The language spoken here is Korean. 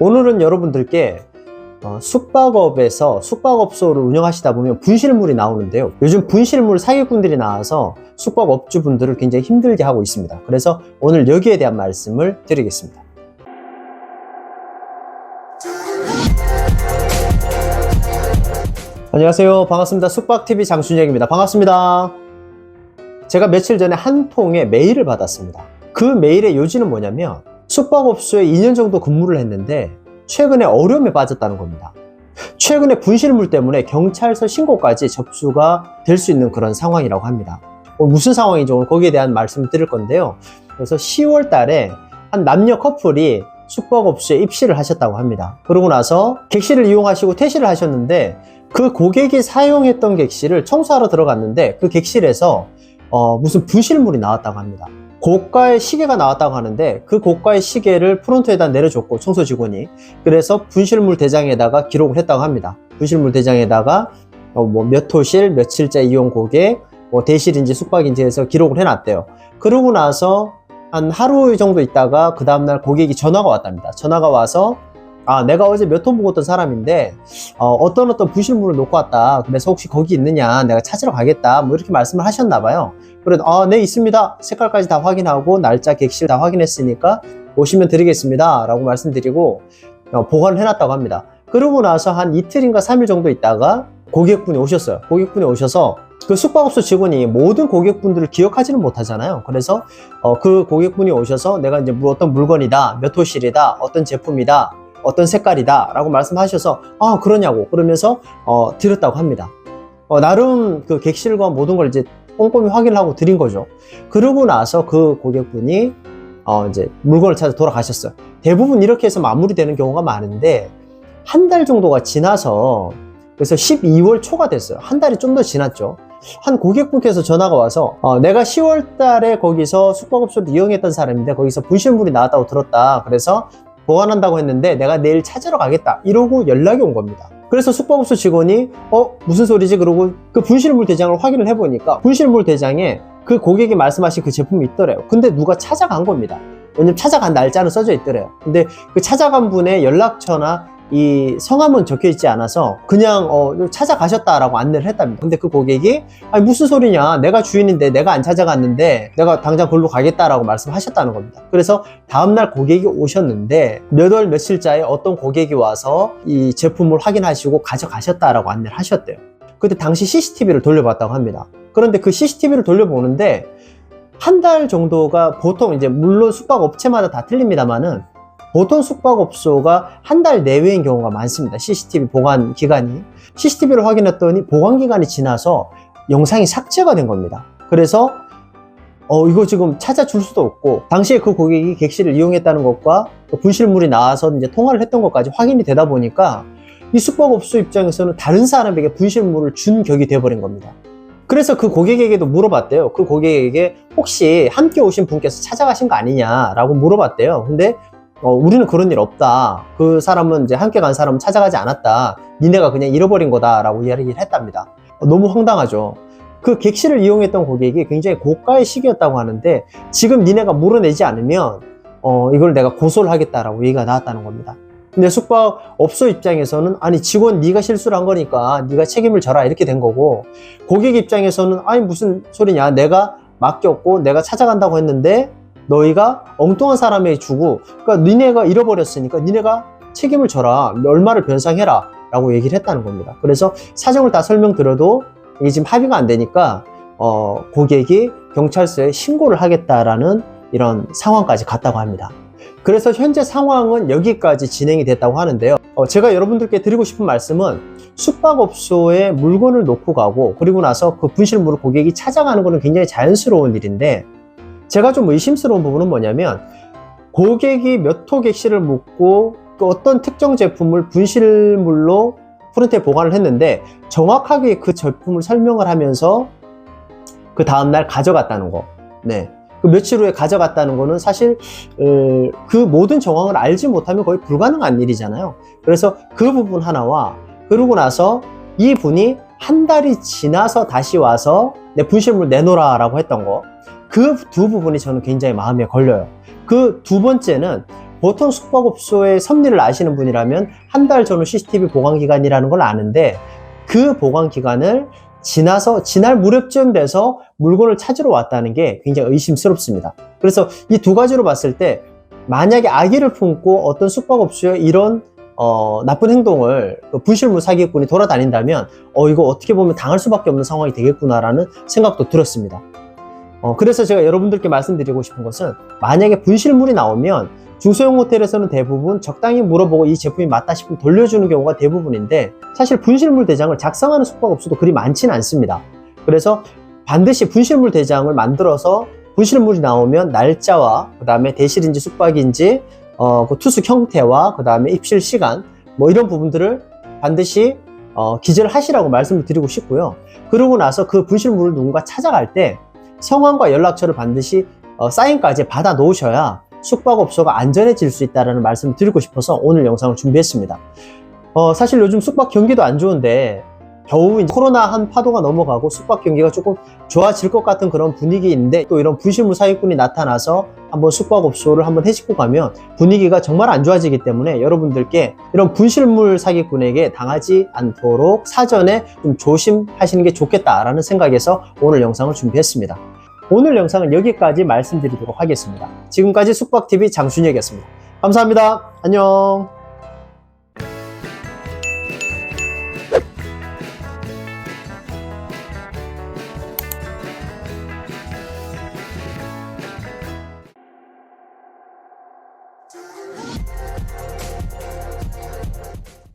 오늘은 여러분들께 어, 숙박업에서 숙박업소를 운영하시다 보면 분실물이 나오는데요. 요즘 분실물 사기꾼들이 나와서 숙박업주분들을 굉장히 힘들게 하고 있습니다. 그래서 오늘 여기에 대한 말씀을 드리겠습니다. 안녕하세요. 반갑습니다. 숙박TV 장준혁입니다. 반갑습니다. 제가 며칠 전에 한 통의 메일을 받았습니다. 그 메일의 요지는 뭐냐면 숙박업소에 2년 정도 근무를 했는데 최근에 어려움에 빠졌다는 겁니다. 최근에 분실물 때문에 경찰서 신고까지 접수가 될 수 있는 그런 상황이라고 합니다. 어, 무슨 상황인지 오늘 거기에 대한 말씀을 드릴 건데요. 그래서 10월 달에 한 남녀 커플이 숙박업소에 입실을 하셨다고 합니다. 그러고 나서 객실을 이용하시고 퇴실을 하셨는데 그 고객이 사용했던 객실을 청소하러 들어갔는데 그 객실에서 어, 무슨 분실물이 나왔다고 합니다. 고가의 시계가 나왔다고 하는데 그 고가의 시계를 프론트에다 내려줬고 청소 직원이 그래서 분실물 대장에다가 기록을 했다고 합니다. 분실물 대장에다가 어, 뭐몇 호실 며칠째 이용 고객 뭐 대실인지 숙박인지 해서 기록을 해놨대요. 그러고 나서 한 하루 정도 있다가 그 다음날 고객이 전화가 왔답니다. 전화가 와서 아 내가 어제 몇 톤 먹었던 사람인데 어, 떤 어떤 부실물을 놓고 왔다. 그래서 혹시 거기 있느냐 내가 찾으러 가겠다. 뭐 이렇게 말씀을 하셨나 봐요. 그래도 아네 있습니다. 색깔까지 다 확인하고 날짜 객실 다 확인했으니까 오시면 드리겠습니다. 라고 말씀드리고 어, 보관을 해놨다고 합니다. 그러고 나서 한 이틀인가 3일 정도 있다가 고객분이 오셨어요. 고객분이 오셔서 그 숙박업소 직원이 모든 고객분들을 기억하지는 못하잖아요. 그래서 어, 그 고객분이 오셔서 내가 이제 뭐 어떤 물건이다, 몇 호실이다, 어떤 제품이다, 어떤 색깔이다 라고 말씀하셔서 아 그러냐고 그러면서 어, 드렸다고 합니다. 어, 나름 그 객실과 모든 걸 이제 꼼꼼히 확인을 하고 드린 거죠. 그러고 나서 그 고객분이 어, 이제 물건을 찾아 돌아가셨어요. 대부분 이렇게 해서 마무리되는 경우가 많은데 한 달 정도가 지나서 그래서 12월 초가 됐어요. 한 달이 좀 더 지났죠. 한 고객분께서 전화가 와서 어, 내가 10월 달에 거기서 숙박업소를 이용했던 사람인데 거기서 분실물이 나왔다고 들었다. 그래서 보관한다고 했는데 내가 내일 찾으러 가겠다. 이러고 연락이 온 겁니다. 그래서 숙박업소 직원이 어 무슨 소리지? 그러고 그 분실물 대장을 확인을 해보니까 분실물 대장에 그 고객이 말씀하신 그 제품이 있더래요. 근데 누가 찾아간 겁니다. 왜냐면 찾아간 날짜는 써져 있더래요. 근데 그 찾아간 분의 연락처나 이 성함은 적혀 있지 않아서 그냥 어, 찾아가셨다라고 안내를 했답니다. 근데 그 고객이 아니 무슨 소리냐? 내가 주인인데 내가 안 찾아갔는데 내가 당장 걸로 가겠다라고 말씀하셨다는 겁니다. 그래서 다음날 고객이 오셨는데 몇 월 며칠자에 어떤 고객이 와서 이 제품을 확인하시고 가져가셨다라고 안내를 하셨대요. 그때 당시 CCTV를 돌려봤다고 합니다. 그런데 그 CCTV를 돌려보는데 한 달 정도가 보통 이제 물론 숙박 업체마다 다 틀립니다만은 보통 숙박업소가 한 달 내외인 경우가 많습니다. CCTV 보관 기간이. CCTV를 확인했더니 보관 기간이 지나서 영상이 삭제가 된 겁니다. 그래서 어 이거 지금 찾아줄 수도 없고 당시에 그 고객이 객실을 이용했다는 것과 분실물이 나와서 이제 통화를 했던 것까지 확인이 되다 보니까 이 숙박업소 입장에서는 다른 사람에게 분실물을 준 격이 돼버린 겁니다. 그래서 그 고객에게도 물어봤대요. 그 고객에게 혹시 함께 오신 분께서 찾아가신 거 아니냐라고 물어봤대요. 근데 어, 우리는 그런 일 없다. 그 사람은 이제 함께 간 사람은 찾아가지 않았다. 니네가 그냥 잃어버린 거다라고 이야기를 했답니다. 어, 너무 황당하죠. 그 객실을 이용했던 고객이 굉장히 고가의 시기였다고 하는데 지금 니네가 물어내지 않으면 어, 이걸 내가 고소를 하겠다라고 얘기가 나왔다는 겁니다. 근데 숙박업소 입장에서는 아니 직원 네가 실수를 한 거니까 네가 책임을 져라 이렇게 된 거고 고객 입장에서는 아니 무슨 소리냐 내가 맡겼고 내가 찾아간다고 했는데 너희가 엉뚱한 사람에게 주고 그러니까 니네가 잃어버렸으니까 니네가 책임을 져라. 얼마를 변상해라. 라고 얘기를 했다는 겁니다. 그래서 사정을 다 설명드려도 이게 지금 합의가 안 되니까 어, 고객이 경찰서에 신고를 하겠다라는 이런 상황까지 갔다고 합니다. 그래서 현재 상황은 여기까지 진행이 됐다고 하는데요. 어, 제가 여러분들께 드리고 싶은 말씀은 숙박업소에 물건을 놓고 가고 그리고 나서 그 분실물을 고객이 찾아가는 것은 굉장히 자연스러운 일인데 제가 좀 의심스러운 부분은 뭐냐면 고객이 몇호 객실을 묻고 그 어떤 특정 제품을 분실물로 프론트에 보관을 했는데 정확하게 그 제품을 설명을 하면서 그 다음날 가져갔다는 거. 네. 그 며칠 후에 가져갔다는 거는 사실 어, 그 모든 정황을 알지 못하면 거의 불가능한 일이잖아요. 그래서 그 부분 하나와 그러고 나서 이 분이 한 달이 지나서 다시 와서 내 분실물 내놓으라라고 했던 거. 그 두 부분이 저는 굉장히 마음에 걸려요. 그 두 번째는 보통 숙박업소의 섭리를 아시는 분이라면 한 달 전후 CCTV 보관 기간이라는 걸 아는데 그 보관 기간을 지나서 지날 무렵쯤 돼서 물건을 찾으러 왔다는 게 굉장히 의심스럽습니다. 그래서 이 두 가지로 봤을 때 만약에 아기를 품고 어떤 숙박업소에 이런 어, 나쁜 행동을 그 분실물 사기꾼이 돌아다닌다면 어 이거 어떻게 보면 당할 수밖에 없는 상황이 되겠구나라는 생각도 들었습니다. 어, 그래서 제가 여러분들께 말씀드리고 싶은 것은 만약에 분실물이 나오면 중소형 호텔에서는 대부분 적당히 물어보고 이 제품이 맞다 싶으면 돌려주는 경우가 대부분인데 사실 분실물 대장을 작성하는 숙박업소도 그리 많지는 않습니다. 그래서 반드시 분실물 대장을 만들어서 분실물이 나오면 날짜와 그 다음에 대실인지 숙박인지 어, 그 투숙 형태와 그 다음에 입실 시간 뭐 이런 부분들을 반드시 어, 기재를 하시라고 말씀을 드리고 싶고요. 그러고 나서 그 분실물을 누군가 찾아갈 때 성함과 연락처를 반드시 어, 사인까지 받아 놓으셔야 숙박업소가 안전해질 수 있다는 말씀을 드리고 싶어서 오늘 영상을 준비했습니다. 어, 사실 요즘 숙박 경기도 안 좋은데 겨우 코로나 한 파도가 넘어가고 숙박 경기가 조금 좋아질 것 같은 그런 분위기인데 또 이런 분실물 사기꾼이 나타나서 한번 숙박업소를 한번 해집고 가면 분위기가 정말 안 좋아지기 때문에 여러분들께 이런 분실물 사기꾼에게 당하지 않도록 사전에 좀 조심하시는 게 좋겠다라는 생각에서 오늘 영상을 준비했습니다. 오늘 영상은 여기까지 말씀드리도록 하겠습니다. 지금까지 숙박TV 장순혁이었습니다. 감사합니다. 안녕.